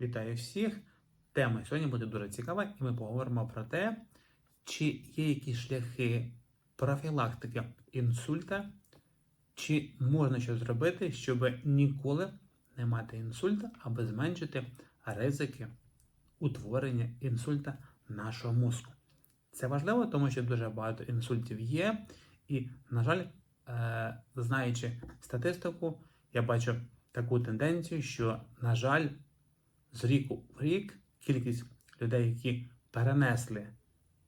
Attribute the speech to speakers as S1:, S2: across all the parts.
S1: Вітаю всіх! Тема сьогодні буде дуже цікава, і ми поговоримо про те, чи є якісь шляхи профілактики інсульта, чи можна щось зробити, щоб ніколи не мати інсульта, аби зменшити ризики утворення інсульта нашого мозку. Це важливо, тому що дуже багато інсультів є, і, на жаль, е, знаючи статистику, я бачу таку тенденцію, що, на жаль, з ріку в рік кількість людей, які перенесли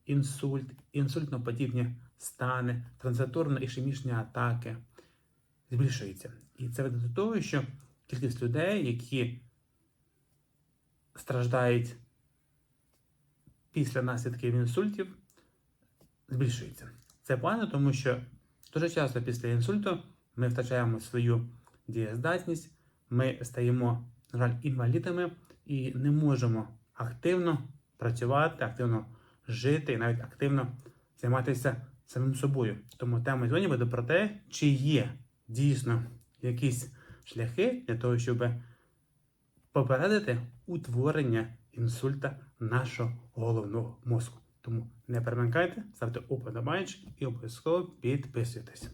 S1: інсульт, інсультно-подібні стани, транзиторно-ішемічні атаки, збільшується. І це веде до того, що кількість людей, які страждають після наслідків інсультів, збільшується. Це погано, тому що дуже часто після інсульту ми втрачаємо свою дієздатність, ми стаємо, на жаль, інвалідами і не можемо активно працювати, активно жити і навіть активно займатися самим собою. Тому тема сьогодні буде про те, чи є дійсно якісь шляхи для того, щоб попередити утворення інсульта нашого головного мозку. Тому не перемикайте, ставте уподобайчик і обов'язково підписуйтесь.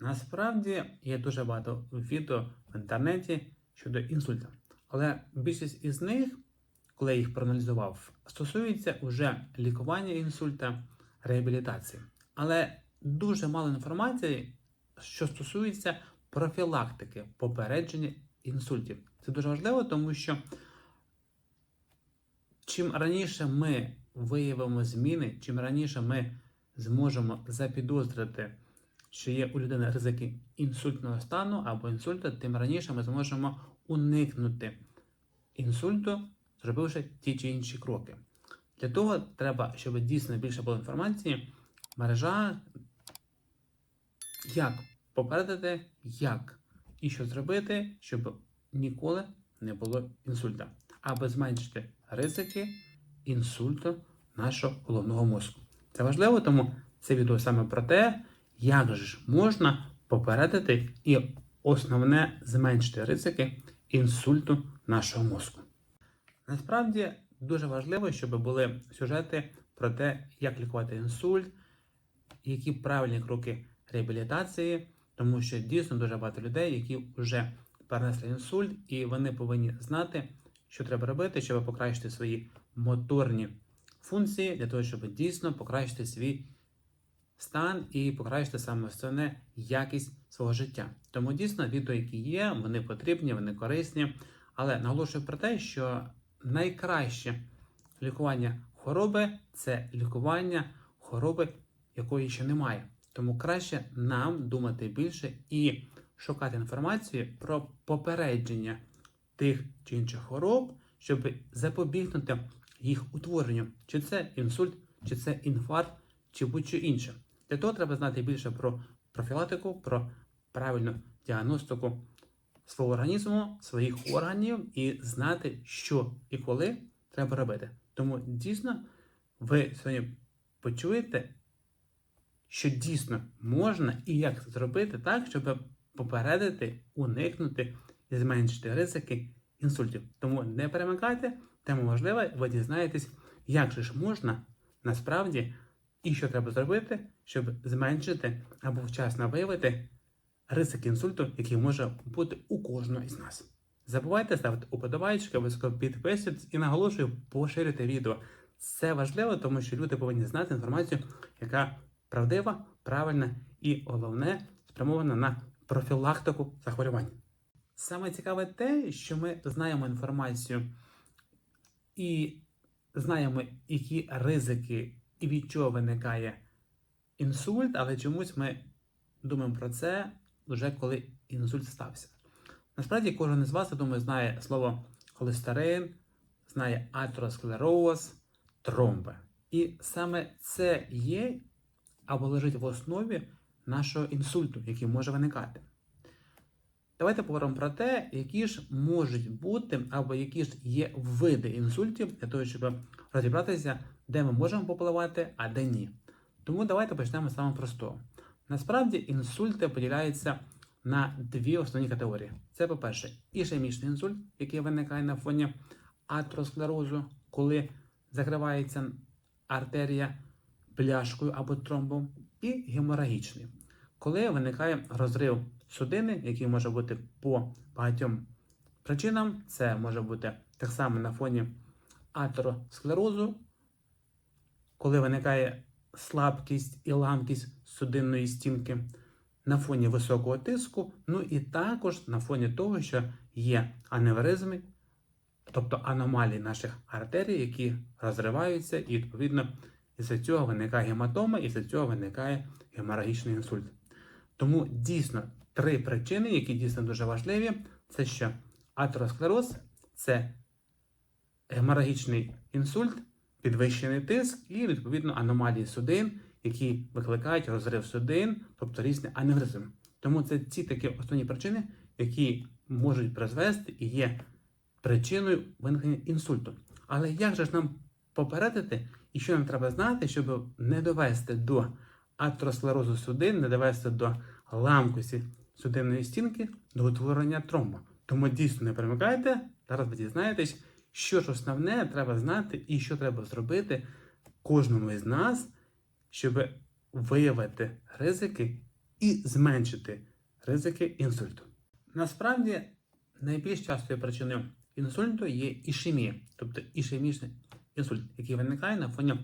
S1: Насправді є дуже багато відео в інтернеті щодо інсульта. Але більшість із них, коли я їх проаналізував, стосується уже лікування інсульта, реабілітації. Але дуже мало інформації, що стосується профілактики, попередження інсультів. Це дуже важливо, тому що чим раніше ми виявимо зміни, чим раніше ми зможемо запідозрити, що є у людини ризики інсультного стану або інсульту, тим раніше ми зможемо уникнути інсульту, зробивши ті чи інші кроки. Для того треба, щоб дійсно більше було інформації, мережа, як попередити, як і що зробити, щоб ніколи не було інсульта, аби зменшити ризики інсульту нашого головного мозку. Це важливо, тому це відео саме про те, як ж можна попередити і основне зменшити ризики інсульту нашого мозку. Насправді дуже важливо, щоб були сюжети про те, як лікувати інсульт, які правильні кроки реабілітації, тому що дійсно дуже багато людей, які вже перенесли інсульт, і вони повинні знати, що треба робити, щоб покращити свої моторні функції, для того, щоб дійсно покращити свій стан і покращити саме основне якість свого життя. Тому дійсно відео, які є, вони потрібні, вони корисні. Але наголошую про те, що найкраще лікування хвороби це лікування хвороби, якої ще немає. Тому краще нам думати більше і шукати інформацію про попередження тих чи інших хвороб, щоб запобігнути їх утворенню, чи це інсульт, чи це інфаркт, чи будь-що інше. Для того треба знати більше про профілактику, про правильну діагностику свого організму, своїх органів і знати, що і коли треба робити. Тому дійсно ви сьогодні почуєте, що дійсно можна і як зробити так, щоб попередити, уникнути і зменшити ризики інсультів. Тому не перемикайте, тема важлива, ви дізнаєтесь, як же ж можна насправді і що треба зробити, щоб зменшити або вчасно виявити ризик інсульту, який може бути у кожного із нас. Забувайте ставити уподобайки, обов'язково підписуйтесь і наголошую поширюйте відео. Це важливо, тому що люди повинні знати інформацію, яка правдива, правильна і головне спрямована на профілактику захворювань. Саме цікаве те, що ми знаємо інформацію і знаємо, які ризики і від чого виникає інсульт, але чомусь ми думаємо про це вже коли інсульт стався. Насправді, кожен із вас, я думаю, знає слово холестерин, знає атеросклероз, тромби. І саме це є або лежить в основі нашого інсульту, який може виникати. Давайте поговоримо про те, які ж можуть бути, або які ж є види інсультів, для того, щоб розібратися, де ми можемо попливати, а де ні. Тому давайте почнемо з самого простого. Насправді інсульти поділяються на дві основні категорії. Це, по-перше, ішемічний інсульт, який виникає на фоні атеросклерозу, коли закривається артерія бляшкою або тромбом, і геморагічний, коли виникає розрив судини, який може бути по багатьом причинам. Це може бути так само на фоні атеросклерозу, коли виникає слабкість і ламкість судинної стінки на фоні високого тиску, ну і також на фоні того, що є аневризми, тобто аномалії наших артерій, які розриваються, і відповідно із-за цього виникає гематома, і з-за цього виникає геморагічний інсульт. Тому дійсно три причини, які дійсно дуже важливі, це що атеросклероз це геморагічний інсульт, підвищений тиск і, відповідно, аномалії судин, які викликають розрив судин, тобто різні аневризми. Тому це ці такі основні причини, які можуть призвести і є причиною виникнення інсульту. Але як же ж нам попередити, і що нам треба знати, щоб не довести до атеросклерозу судин, не довести до ламкості судинної стінки, до утворення тромбу. Тому дійсно не перемикайте, зараз ви дізнаєтесь, що ж основне треба знати і що треба зробити кожному із нас, щоб виявити ризики і зменшити ризики інсульту. Насправді, найбільш частою причиною інсульту є ішемія, тобто ішемічний інсульт, який виникає на фоні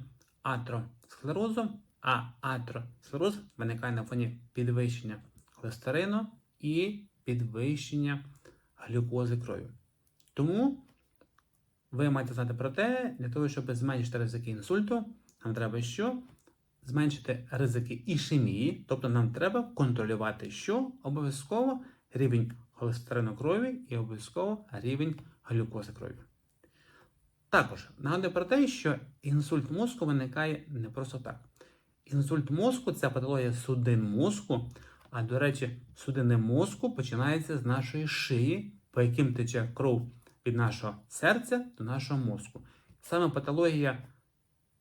S1: атеросклерозу, а атеросклероз виникає на фоні підвищення холестерину і підвищення глюкози крові. Тому ви маєте знати про те, для того, щоб зменшити ризики інсульту, нам треба що? Зменшити ризики ішемії, тобто нам треба контролювати, що обов'язково рівень холестерину крові і обов'язково рівень глюкози крові. Також нагадую про те, що інсульт мозку виникає не просто так. Інсульт мозку це патологія судин мозку. А до речі, судини мозку починається з нашої шиї, по яким тече кров від нашого серця до нашого мозку. Саме патологія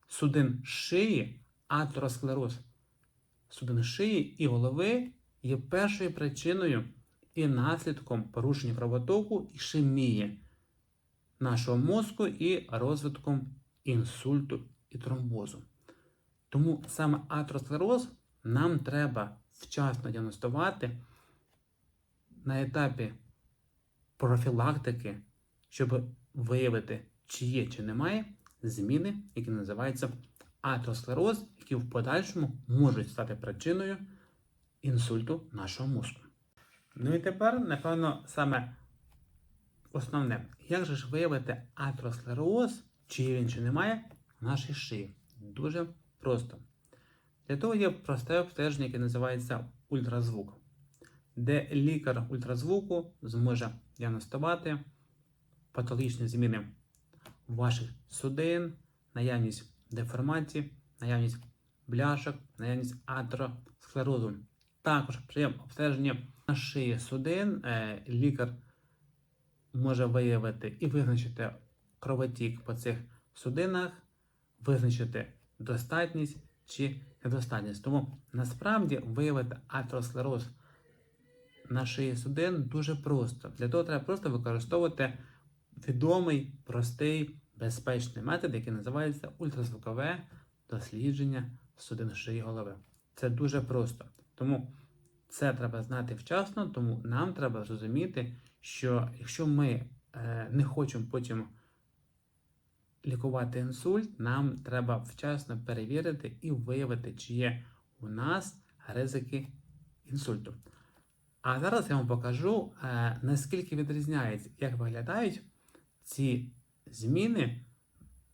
S1: судин шиї, атеросклероз судин шиї і голови є першою причиною і наслідком порушення кровотоку ішемії нашого мозку і розвитком інсульту і тромбозу. Тому саме атеросклероз нам треба вчасно діагностувати на етапі профілактики, щоб виявити, чи є, чи немає зміни, які називаються атеросклероз, які в подальшому можуть стати причиною інсульту нашого мозку. Ну і тепер, напевно, саме основне, як же ж виявити атеросклероз, чи є він, чи немає, в нашій шиї? Дуже просто. Для того є просте обстеження, яке називається ультразвук, де лікар ультразвуку зможе діагностувати патологічні зміни ваших судин, наявність деформації, наявність бляшок, наявність атеросклерозу. Також при обстеженні шиї судин е, лікар може виявити і визначити кровотік по цих судинах, визначити достатність чи недостатність. Тому насправді виявити атеросклероз на шиї судин дуже просто. Для того треба просто використовувати відомий, простий, безпечний метод, який називається ультразвукове дослідження судин шиї голови. Це дуже просто. Тому це треба знати вчасно, тому нам треба зрозуміти, що якщо ми е, не хочемо потім лікувати інсульт, нам треба вчасно перевірити і виявити, чи є у нас ризики інсульту. А зараз я вам покажу, е, наскільки відрізняється, як виглядають ці зміни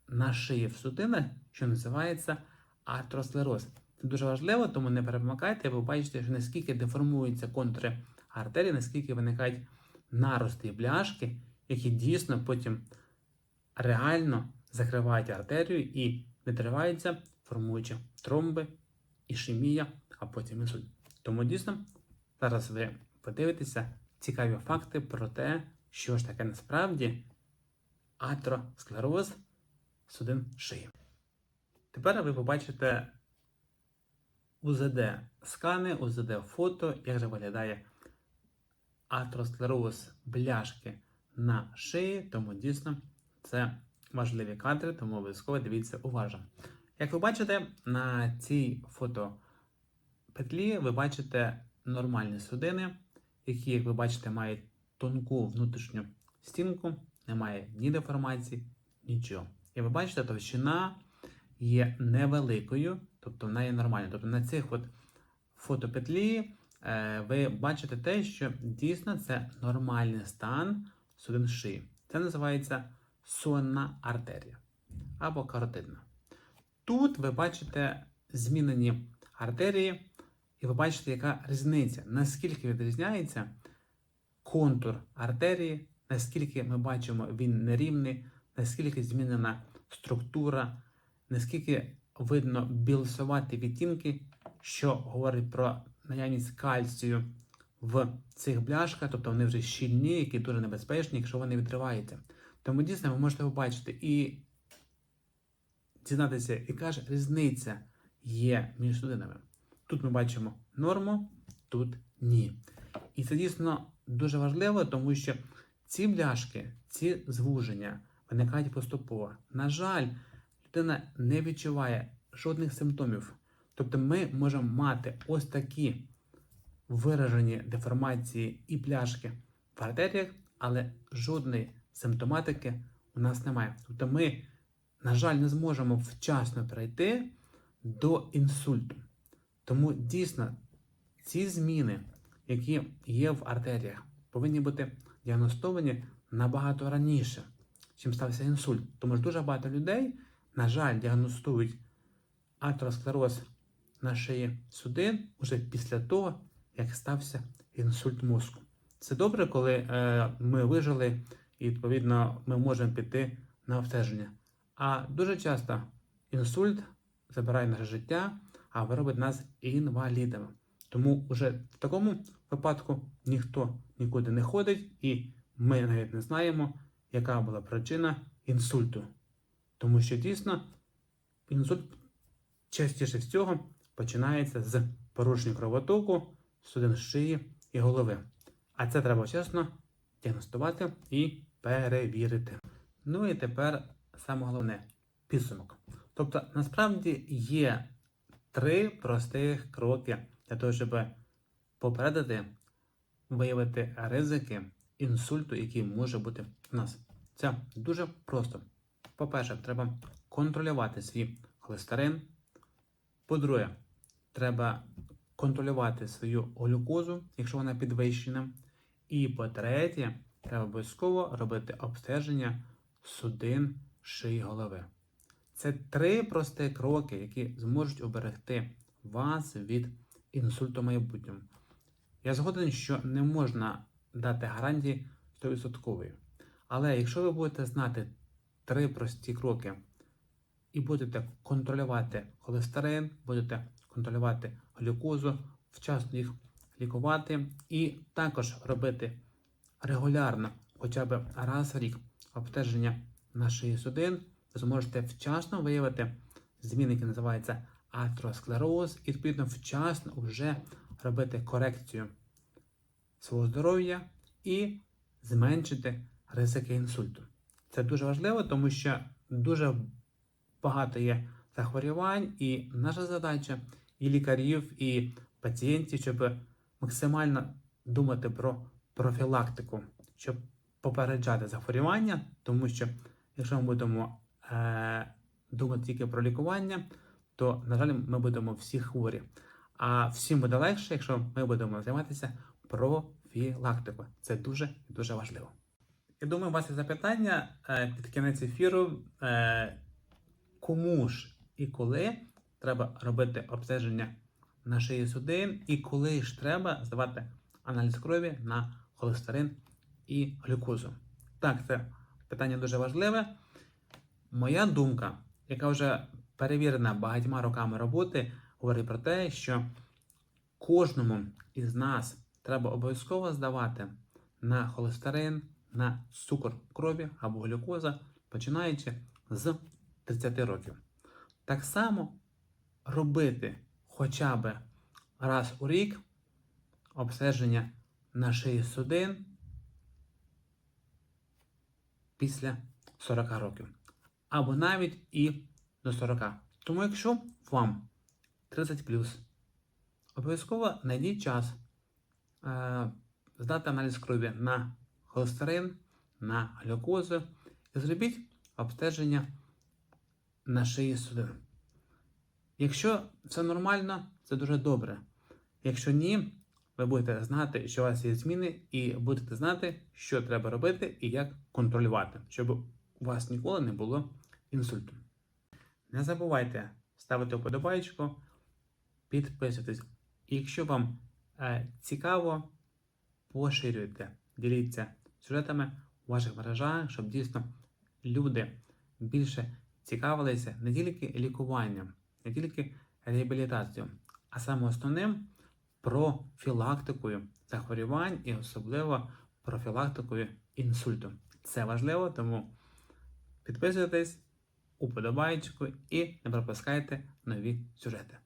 S1: на шиї в судинах, що називається атеросклероз. Це дуже важливо, тому не перемикайте, ви бачите, що наскільки деформуються контури артерії, наскільки виникають нарости і бляшки, які дійсно потім реально закривають артерію і відриваються, формуючи тромби, ішемія, а потім інсульт. Тому дійсно зараз ви подивитеся цікаві факти про те, що ж таке насправді атеросклероз судин шиї. Тепер ви побачите УЗД скани, УЗД фото, як же виглядає атеросклероз бляшки на шиї, тому дійсно Це важливі кадри, тому обов'язково дивіться уважно. Як ви бачите, на цій фотопетлі ви бачите нормальні судини, які, як ви бачите, мають тонку внутрішню стінку, немає ні деформації, нічого. І ви бачите, товщина є невеликою, тобто вона є нормальна. Тобто на цих от фотопетлі е, ви бачите те, що дійсно це нормальний стан судин шиї. Це називається сонна артерія або каротидна. Тут ви бачите змінені артерії, і ви бачите, яка різниця, наскільки відрізняється контур артерії, наскільки ми бачимо, він нерівний, наскільки змінена структура, наскільки видно білсуваті відтінки, що говорить про наявність кальцію в цих бляшках, тобто вони вже щільні, які дуже небезпечні, якщо вони відриваються. Тому дійсно ви можете побачити і дізнатися, яка ж різниця є між судинами. Тут ми бачимо норму, тут ні. І це дійсно дуже важливо, тому що ці бляшки, ці звуження виникають поступово. На жаль, людина не відчуває жодних симптомів. Тобто ми можемо мати ось такі виражені деформації і пляшки в артеріях, але жодної симптоматики у нас немає. Тобто ми, на жаль, не зможемо вчасно перейти до інсульту. Тому дійсно ці зміни, які є в артеріях, повинні бути діагностовані набагато раніше, чим стався інсульт. Тому що дуже багато людей, на жаль, діагностують атеросклероз на шиї судин уже після того, як стався інсульт мозку. Це добре, коли е, ми вижили і, відповідно, ми можемо піти на обстеження. А дуже часто інсульт забирає наше життя, а робить нас інвалідами. Тому вже в такому випадку ніхто нікуди не ходить, і ми навіть не знаємо, яка була причина інсульту. Тому що дійсно інсульт частіше всього починається з порушення кровотоку, судин шиї і голови. А це треба чесно діагностувати і перевірити. Ну і тепер саме головне підсумок. Тобто, насправді є три простих кроки для того, щоб попередити, виявити ризики інсульту, який може бути в нас. Це дуже просто. По-перше, треба контролювати свій холестерин. По-друге, треба контролювати свою глюкозу, якщо вона підвищена. І по-третє, треба обов'язково робити обстеження судин шиї голови. Це три прості кроки, які зможуть оберегти вас від інсульту в майбутньому. Я згоден, що не можна дати гарантії 100%. Але якщо ви будете знати три прості кроки і будете контролювати холестерин, будете контролювати глюкозу, вчасно їх лікувати і також робити регулярно, хоча б раз в рік, обстеження нашої судин, ви зможете вчасно виявити зміни, які називаються атеросклероз, і відповідно вчасно вже робити корекцію свого здоров'я і зменшити ризики інсульту. Це дуже важливо, тому що дуже багато є захворювань, і наша задача і лікарів, і пацієнтів, щоб максимально думати про профілактику, щоб попереджати захворювання, тому що якщо ми будемо е, думати тільки про лікування, то, на жаль, ми будемо всі хворі. А всім буде легше, якщо ми будемо займатися профілактикою. Це дуже дуже важливо. Я думаю, у вас є запитання е, під кінець ефіру, е, кому ж і коли треба робити обстеження на шиї судин, і коли ж треба здавати аналіз крові на холестерин і глюкозу. Так, це питання дуже важливе. Моя думка, яка вже перевірена багатьма роками роботи, говорить про те, що кожному із нас треба обов'язково здавати на холестерин, на цукор крові або глюкоза, починаючи з 30 років. Так само робити хоча б раз у рік обстеження на шиї судин після 40 років, або навіть і до 40. Тому, якщо вам 30 обов'язково знайдіть час е, здати аналіз крові на холестерин, на глюкозу і зробіть обстеження на шиї судин. Якщо все нормально, це дуже добре. Якщо ні, ви будете знати, що у вас є зміни, і будете знати, що треба робити і як контролювати, щоб у вас ніколи не було інсульту. Не забувайте ставити вподобайку, підписуйтесь. Якщо вам е, цікаво, поширюйте, діліться сюжетами у ваших мережах, щоб дійсно люди більше цікавилися не тільки лікуванням, не тільки реабілітацією, а саме основним профілактикою захворювань і особливо профілактикою інсульту. Це важливо, тому підписуйтесь, уподобайку і не пропускайте нові сюжети.